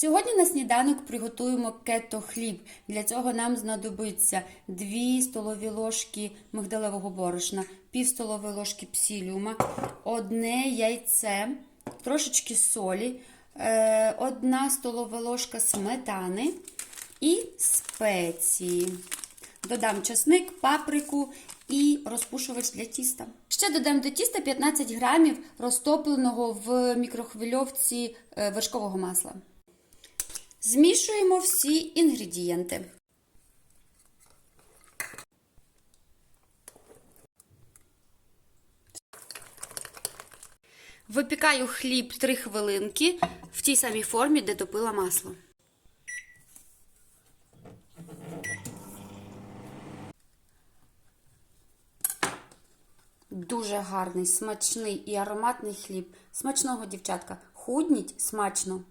Сьогодні на сніданок приготуємо кето хліб. Для цього нам знадобиться 2 столові ложки мигдалевого борошна, пів столової ложки псіліума, одне яйце, трошечки солі, е, одна столова ложка сметани і спеції. Додам часник, паприку і розпушувач для тіста. Ще додам до тіста 15 грамів розтопленого в мікрохвильовці е, вершкового масла. Змішуємо всі інгредієнти. Випікаю хліб 3 хвилинки в тій самій формі, де топила масло. Дуже гарний, смачний і ароматний хліб. Смачного, дівчатка. Худніть смачно.